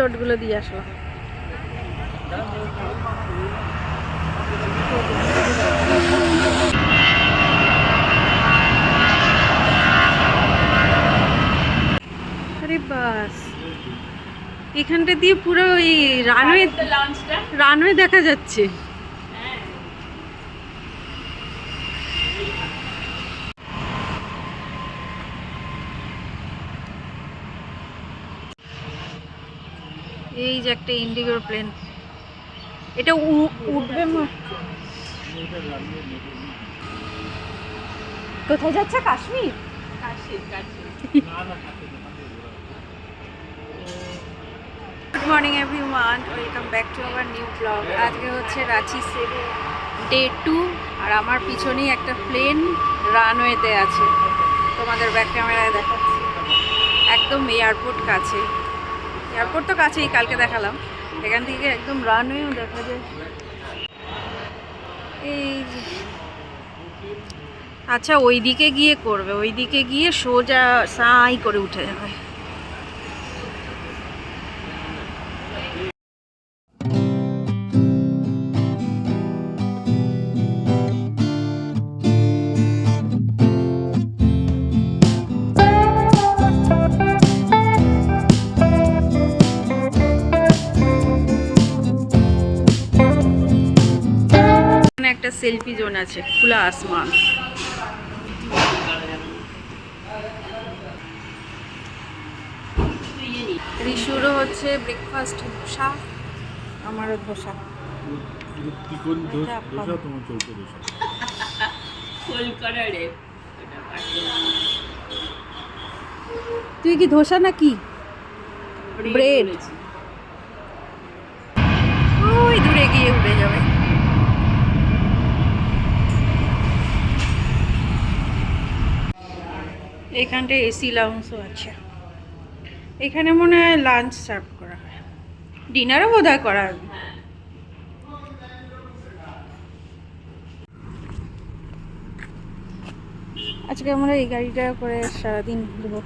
রোডগুলো দিয়ে আসলাম বাস। এখানটা দিয়ে পুরো ওই রানওয়ে রানওয়ে দেখা যাচ্ছে। এই যে একটা ইন্ডিগোর প্লেন এটা উঠবে কোথায় যাচ্ছে কাশ্মীর? কাশি কাশি good morning everyone welcome back to our new blog আজকে হচ্ছে রাঁচি সেভেন ডে টু আর আমার পিছনেই একটা প্লেন রানওয়েতে আছে। তোমাদের ব্যাক ক্যামেরায় দেখাচ্ছি। একদম এয়ারপোর্ট কাছে। এয়ারপোর্ট তো কাছেই, কালকে দেখালাম। এখান থেকে একদম রানওয়েও দেখা যায়। এই আচ্ছা ওই দিকে গিয়ে করবে ওই দিকে গিয়ে সোজা সাই করে উঠে যাবে। একটা সেলফি জোন আছে খোলা আসমান। রিশুরও হচ্ছে ব্রেকফাস্ট ধোসা আমারও ধোসা। তুই কি ধোসা না কি Bread. ওই দূরে গিয়ে উড়ে যাবে। এখানটা এসি লাউন্সও আছে। এখানে মনে হয় লাঞ্চ সার্ভ করা হয়। ডিনারও বোধ হয় করা হবে। আজকে আমরা এই গাড়িটা করে সারাদিন ঘুরবো।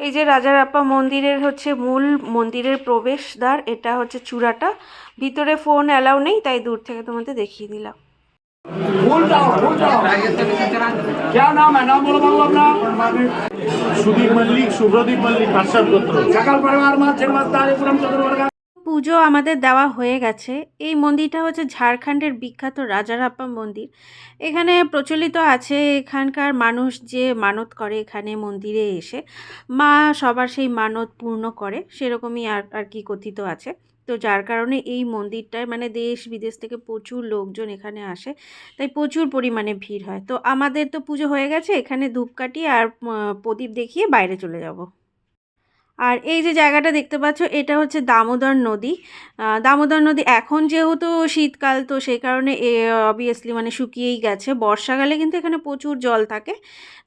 এই যে রাজারাপ্পা মন্দিরের হচ্ছে মূল মন্দিরের প্রবেশদ্বার, এটা হচ্ছে চূড়াটা। ভিতরে ফোন অ্যালাউ নেই, তাই দূর থেকে তোমাদের দেখিয়ে দিলাম। फूल जाओ फूल जाओ क्या नाम है नाम बोलो बाबू अपना সুদীপ মল্লিক শুভ্রদীপ মল্লিক পাশ্চাত গোত্র सकल परिवार मां छिन्नमस्तारिपुरम चतुर्वर्ग পুজো আমাদের দেওয়া হয়ে গেছে এই মন্দিরটা হচ্ছে ঝাড়খণ্ডের বিখ্যাত রাজারাপ্পা মন্দির এখানে প্রচলিত আছে এখানকার মানুষ যে মানত করে এখানে মন্দিরে এসে মা সবার সেই মানত পূর্ণ করে সেরকমই আর আর কি কথিত আছে তো যার কারণে এই মন্দিরটায় মানে দেশ বিদেশ থেকে প্রচুর লোকজন এখানে আসে, তাই প্রচুর পরিমাণে ভিড় হয়। তো আমাদের তো পুজো হয়ে গেছে, এখানে ধূপকাঠি আর প্রদীপ দেখিয়ে বাইরে চলে যাব। আর এই যে জায়গাটা দেখতে পাচ্ছ, এটা হচ্ছে দামোদর নদী। দামোদর নদী এখন যেহেতু শীতকাল, তো সেই কারণে এ অবভিয়াসলি মানে শুকিয়েই গেছে। বর্ষাকালে কিন্তু এখানে প্রচুর জল থাকে।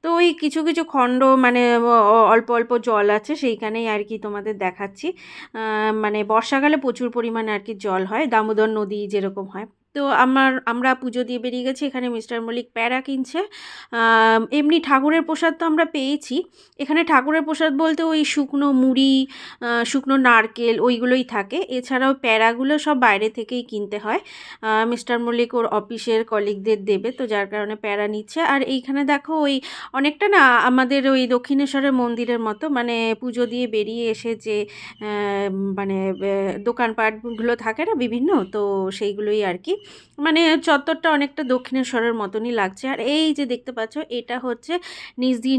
তো ওই কিছু কিছু খণ্ড মানে অল্প অল্প জল আছে, সেইখানেই আর কি তোমাদের দেখাচ্ছি। মানে বর্ষাকালে প্রচুর পরিমাণে আর কি জল হয়, দামোদর নদী যেরকম হয়। তো আমার, আমরা পুজো দিয়ে বেরিয়ে গেছি, এখানে মিস্টার মল্লিক প্যারা কিনছে। এমনি ঠাকুরের প্রসাদ তো আমরা পেয়েছি। এখানে ঠাকুরের প্রসাদ বলতে ওই শুকনো মুড়ি শুকনো নারকেল ওইগুলোই থাকে। এছাড়াও প্যারাগুলো সব বাইরে থেকেই কিনতে হয়। মিস্টার মল্লিক ওর অফিসের কলিগদের দেবে, তো যার কারণে প্যারা নিচ্ছে। আর এইখানে দেখো ওই অনেকটা না আমাদের ওই দক্ষিণেশ্বরের মন্দিরের মতো মানে পুজো দিয়ে বেরিয়ে এসে যে মানে দোকানপাটগুলো থাকে না বিভিন্ন, তো সেইগুলোই আর কি। মানে চত্বরটা অনেকটা দক্ষিণেশ্বরের মতনই লাগছে। আর এই যে দেখতে পাচ্ছ, এটা হচ্ছে নিচ দিয়ে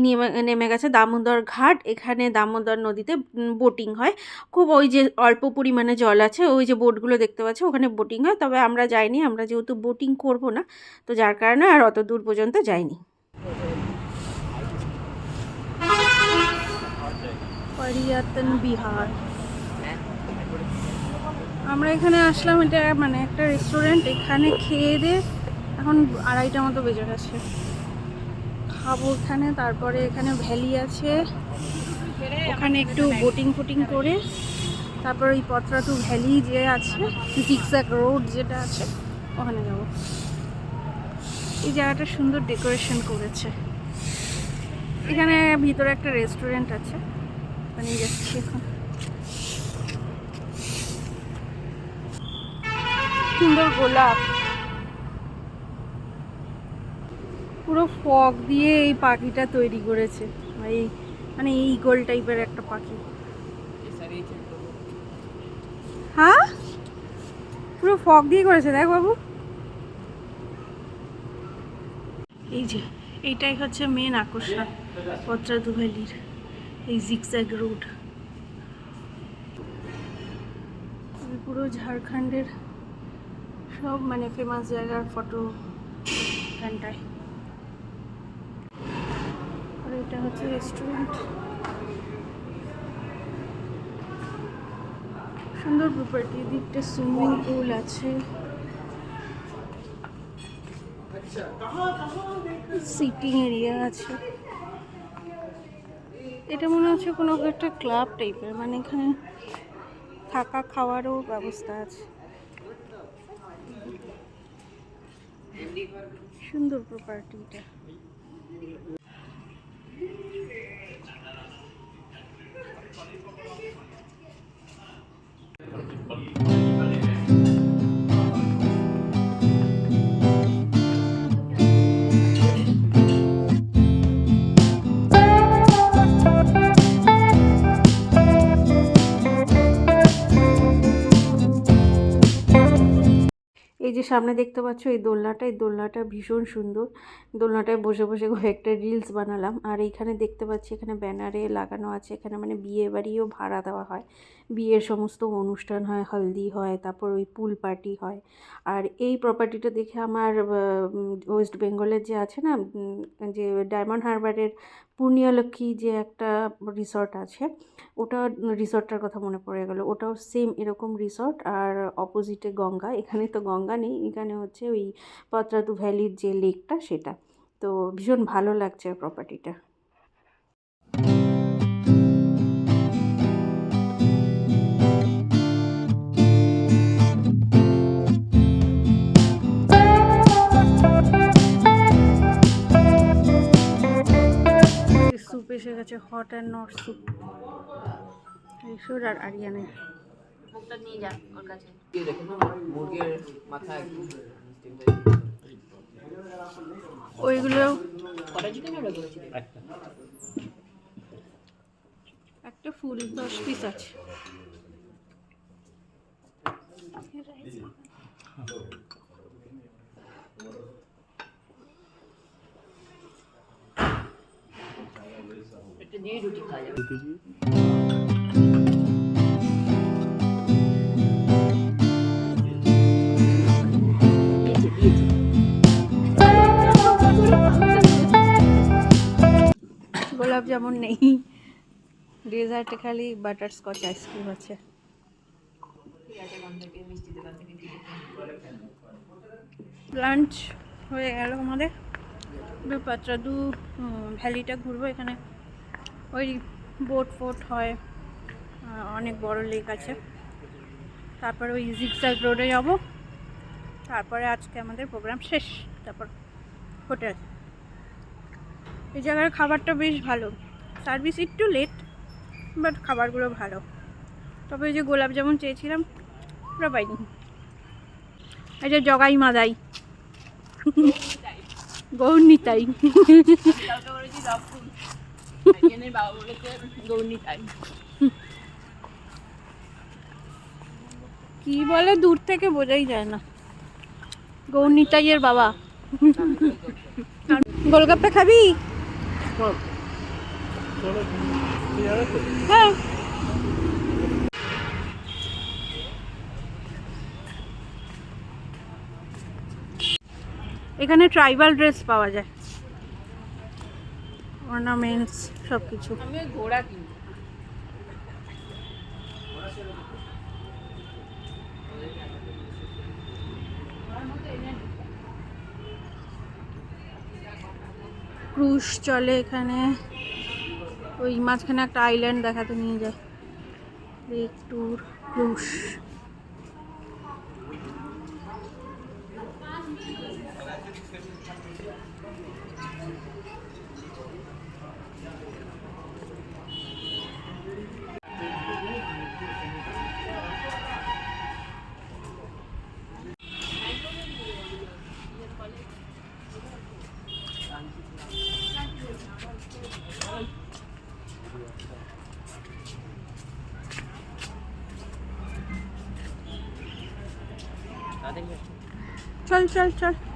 নেমে গেছে দামোদর ঘাট। এখানে দামোদর নদীতে বোটিং হয়। খুব ওই যে অল্প পরিমাণে জল আছে, ওই যে বোটগুলো দেখতে পাচ্ছ, ওখানে বোটিং হয়। তবে আমরা যাইনি, আমরা যেহেতু বোটিং করব না, তো যার কারণে আর অত দূর পর্যন্ত যাইনি। পরিয়াতন বিহার। আমরা এখানে আসলাম, এটা মানে একটা রেস্টুরেন্ট এখানে খেয়ে দিয়ে এখন আড়াইটা মতো বেজে গেছে। খাব এখানে, তারপরে এখানে ভ্যালি আছে। ওখানে একটু বোটিং ফোটিং করে, তারপর ওই পত্রাটু ভ্যালি যে আছে জিগজ্যাগ রোড যেটা আছে, ওখানে যাব। এই জায়গাটা সুন্দর ডেকোরেশন করেছে। এখানে ভিতরে একটা রেস্টুরেন্ট আছে। ওখানে যাচ্ছি এখন। সুন্দর গোলাপ। পুরো ফগ দিয়ে এই পাখিটা তৈরি করেছে। এই মানে এই গোল টাইপের একটা পাখি। হ্যাঁ? পুরো ফগ দিয়ে করেছে, দেখ বাবু। এই যে, এইটাই হচ্ছে মেন আকর্ষণ পত্রাদু ভ্যালির এই জিগজ্যাগ রোড পুরো ঝাড়খণ্ডের সব মানে ফেমাস জায়গার ফটো এখানটায় আর এটা হচ্ছে রেস্টুরেন্ট সুন্দর প্রপার্টি দিকটা সুইমিং পুল আছে। সিটিং এরিয়া আছে। এটা মনে হচ্ছে কোনো একটা ক্লাব টাইপের মানে এখানে থাকা খাওয়ারও ব্যবস্থা আছে। সুন্দর প্রপার্টিটা এই যে সামনে দেখতে পাচ্ছ, এই দোলনাটা এই দোলনাটা ভীষণ সুন্দর। দোলনাটায় বসে বসে একটা রিলস বানালাম। আর এইখানে দেখতে পাচ্ছি, এখানে ব্যানারে লাগানো আছে। এখানে মানে বিয়ে বাড়িও ভাড়া দেওয়া হয়। বিয়ের সমস্ত অনুষ্ঠান হয়, হলদি হয়, তারপর ওই পুল পার্টি হয়। আর এই প্রপার্টিটা দেখে আমার ওয়েস্ট বেঙ্গলের যে আছে না যে ডায়মন্ড হারবারের পূর্ণিয়ালক্ষ্মী যে একটা রিসর্ট আছে, ওটা রিসর্টটার কথা মনে পড়ে গেল। ওটাও সেম এরকম রিসর্ট আর অপোজিটে গঙ্গা। এখানে তো গঙ্গা নেই, এখানে হচ্ছে ওই পত্রাতু ভ্যালির যে লেকটা সেটা। তো ভীষণ ভালো লাগছে প্রপার্টিটা গেছে হট অ্যান্ড নট স্যুপ ঈশ্বর আর আরিয়ানের। মুখটা নিয়ে যা ওর কাছে। মুরগির মাথা ওইগুলো একটা। ফুল দশ পিস আছে। দিয়ে রুটি খাওয়া যাবে। গোলাপ জামুন নেই। ডেজার্টে খালি বাটার স্কচ আইসক্রিম আছে। লাঞ্চ হয়ে গেল আমাদের। পাত্রাদু উম, ভ্যালিটা ঘুরবো এখানে। ওই বোট ফোট হয় অনেক বড় লেক আছে। তারপরে ওই জিগজ্যাগ রোডে যাব। তারপরে আজকে আমাদের প্রোগ্রাম শেষ। তারপর হোটেল এই জায়গার খাবারটা বেশ ভালো। সার্ভিস একটু লেট বাট খাবারগুলো ভালো। তবে ওই যে গোলাপ জামুন চেয়েছিলাম ওরা পাইনি। এই যে জগাই মাদাই গৌরনিতাই কি বলে, দূর থেকে বোঝাই যায় না। গৌরনিতাইয়ের বাবা। গোলগাপ্পা খাবি? হ্যাঁ। এখানে ট্রাইবাল ড্রেস পাওয়া যায়। অর্নামেন্টস সব কিছু আমি ঘোড়া কিনবো ক্রুশ চলে এখানে। ওই মাঝখানে একটা আইল্যান্ড দেখাতে নিয়ে যায়। লেক ট্যুর ক্রুশ। চল চল চল।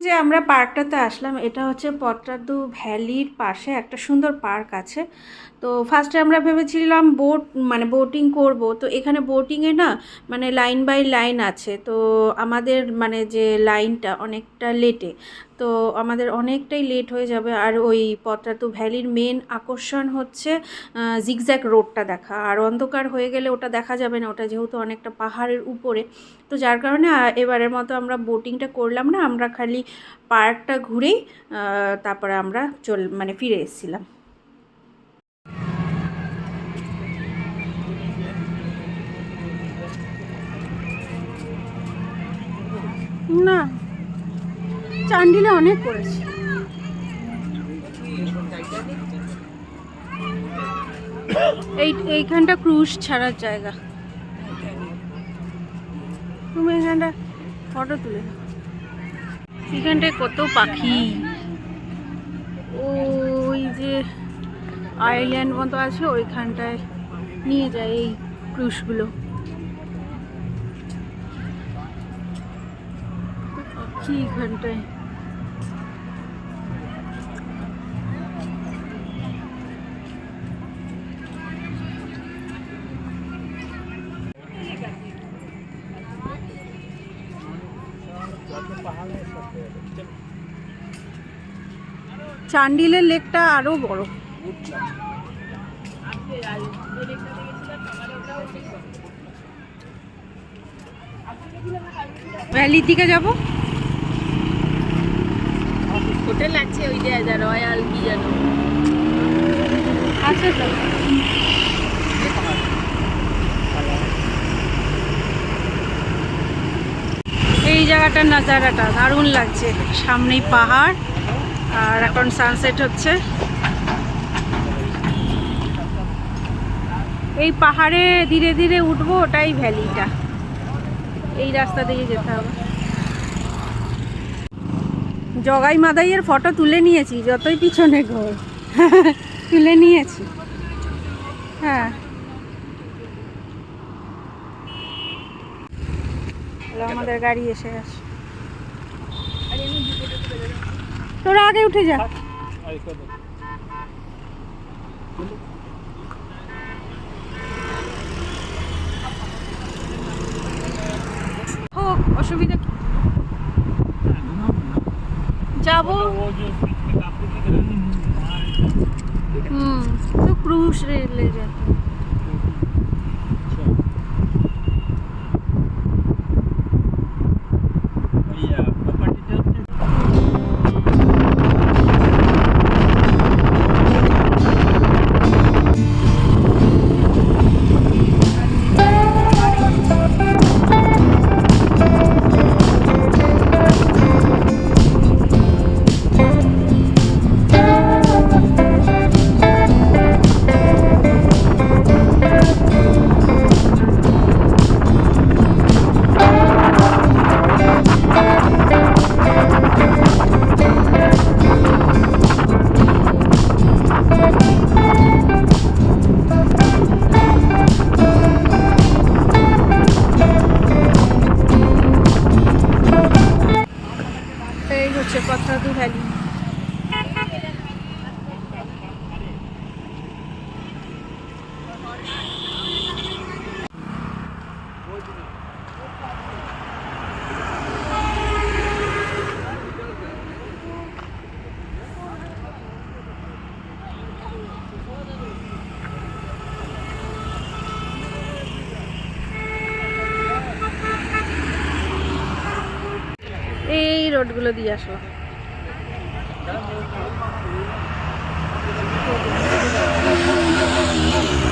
যে আমরা পার্কটাতে আসলাম এটা হচ্ছে পট্টাদু ভ্যালির পাশে একটা সুন্দর পার্ক আছে। তো ফার্স্টে আমরা ভেবেছিলাম বোট মানে বোটিং করব। তো এখানে বোটিংয়ে না মানে লাইন বাই লাইন আছে। তো আমাদের মানে যে লাইনটা অনেকটা লেটে তো আমাদের অনেকটাই লেট হয়ে যাবে। আর ওই পট্টাদু ভ্যালির মেন আকর্ষণ হচ্ছে জিগজ্যাগ রোডটা দেখা। আর অন্ধকার হয়ে গেলে ওটা দেখা যাবে না, ওটা যেহেতু অনেকটা পাহাড়ের উপরে। তো যার কারণে এবারের মতো আমরা বোটিংটা করলাম না, আমরা খালি পার্কটা ঘুরেই তারপরে আমরা চল মানে ফিরে এসেছিলাম। না, চান্ডিলে অনেক করেছি। এই, এইখানটা ক্রুজ ছাড়ার জায়গা। তুমি এখানটা ফটো তুলে। এখানটায় কত পাখি। ওই যে আইল্যান্ড মতো আছে, ওইখানটায় নিয়ে যায় এই ক্রুশগুলো। পাখি এখানটায় চান্ডিলের লেকটা আরও বড়। ভ্যালির দিকে যাব? হোটেল আছে, ওই যে রয়্যাল, কি তো। এই জায়গাটার নাজারাটা, দারুণ লাগছে। সামনেই পাহাড়, আর এখন সানসেট হচ্ছে। এই পাহাড়ে ধীরে ধীরে উঠবো, ওটাই ভ্যালিটা। এই রাস্তা দিয়ে যেতে হবে। জগাই মাদাইয়ের ফটো তুলে নিয়েছি, যতই পিছনে ঘর তুলে নিয়েছি। হ্যাঁ। আমাদের গাড়ি এসে গেছে। তোরা আগে উঠে যা। হোক, অসুবিধা? যাব হুম তো ক্রুশ রেলে যেতে হচ্ছে রোডগুলো দিয়ে আসলাম। জামতলাতে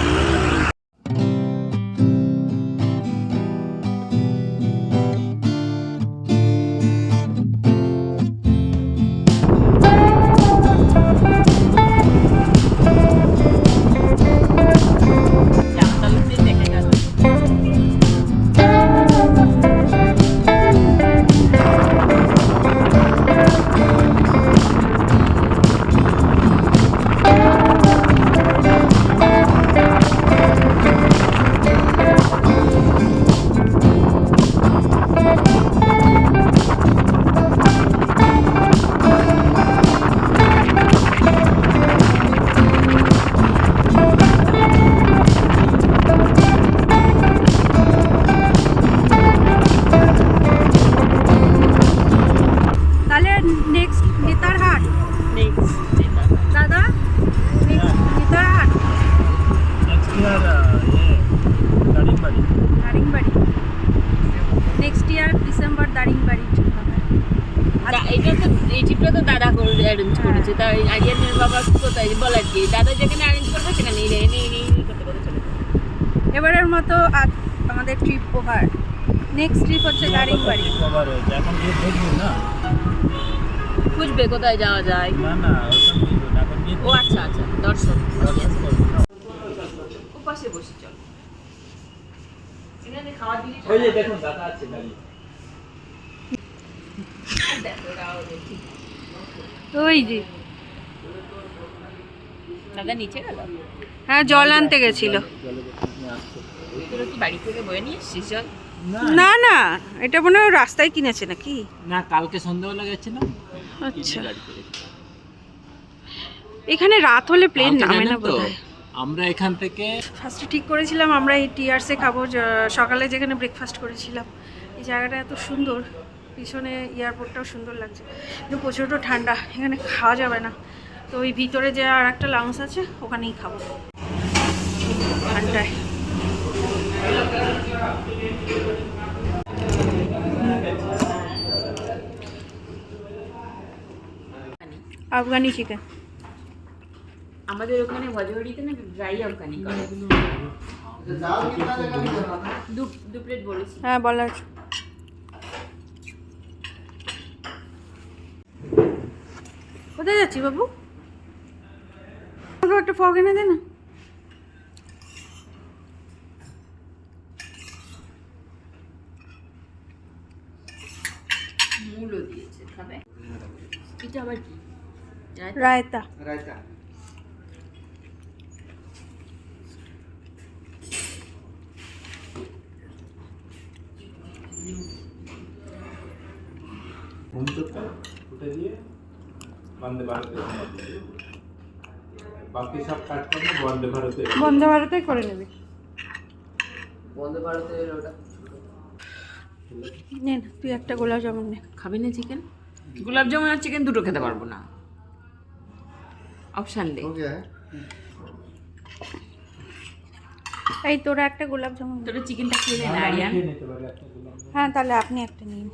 এটা তো এই ট্রিপটা তো দাদা করে অ্যারেঞ্জ করেছে। তাই আরিয়ানের বাবা কোথায় বলার কি? দাদা যেখানে অ্যারেঞ্জ করবে সেখানে এই নেই নেই নেই করতে করতে চলে যাবে। এবারের মতো আজ আমাদের ট্রিপ ওভার নেক্সট ট্রিপ হচ্ছে দারিংবাড়ি কভার হয়েছে। এখন গিয়ে দেখবি না? খুঁজবে কোথায় যাওয়া যায়। না ও আচ্ছা আচ্ছা দর্শন। উপাসে বসে চল। এখানে খাওয়া দিলে ওই যে দেখুন দাদা আছে দাঁড়িয়ে। ওই যে দাদা নিচে গেল? হ্যাঁ জল আনতে গেছিল। বাড়ি থেকে বয়ে নিয়ে এসছিস জল? না। না এটা মনে হয় রাস্তায় কিনেছে নাকি? না কালকে সন্ধ্যাবেলা গেছিলাম আচ্ছা। এখানে রাত হলে প্লেন নামে না বোধহয়? আমরা এখান থেকে ফার্স্টে ঠিক করেছিলাম আমরা এই টিআরসে খাব সকালে যেখানে ব্রেকফাস্ট করেছিলাম। এই জায়গাটা এত সুন্দর। পিছনে এয়ারপোর্টটাও সুন্দর লাগছে। কিন্তু প্রচণ্ড ঠান্ডা এখানে খাওয়া যাবে না। তো ওই ভিতরে যে আর একটা লাউন্স আছে ওখানেই খাব। ঠান্ডায়। আফগানি চিকেন আমাদের ওখানে ভজহরিতে না ড্রাই আফগানি করে? দু দু প্লেট বলেছি। হ্যাঁ বলা আছে। যাচ্ছি বাবু। একটা ফগ এনে দে না। মূলও দিয়েছে খাবে। এটা আবার কি? রায়তা। উঠে দিয়ে? বন্দে ভারতে। বাকি সব কাজ করব বন্দে ভারতে। বন্ধ ভারতে করে নেবে। বন্দে ভারতের ওটা। নে না তুই একটা গোলাপ জামুন নে। খাবি না চিকেন গোলাপ জামুন আর চিকেন দুটো খেতে পারব না। অপশান দে। এই তোরা একটা গোলাপ জামুন তোরা চিকেনটা খেয়ে না আরিয়ান। হ্যাঁ তাহলে আপনি একটা নিন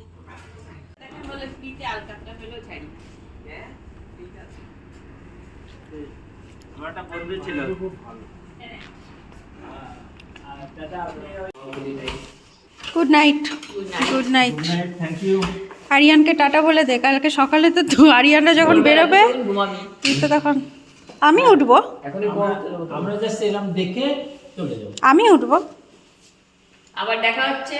বলে আলকাটা হলেও ছাড়ি। বন্ধ ছিল? Good night good night thank you আরিয়ানকে tata বলে দে কালকে সকালে তো তুই আরিয়ানরা যখন বেরোবে তুই তো তখন আমি উঠবো। আমরা জাস্ট এরকম দেখে চলে যাব। আমি উঠবো। আবার দেখা হচ্ছে।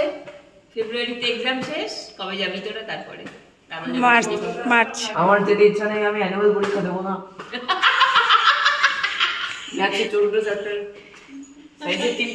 ফেব্রুয়ারিতে এক্সাম শেষ কবে যাবি তোরা তারপরে। তারপরে মার্চ মার্চ। আমার যেতে ইচ্ছা নেই আমি অ্যানুয়াল পরীক্ষা দেবো না। याचे चोरडं जातं. पाहिजे तीन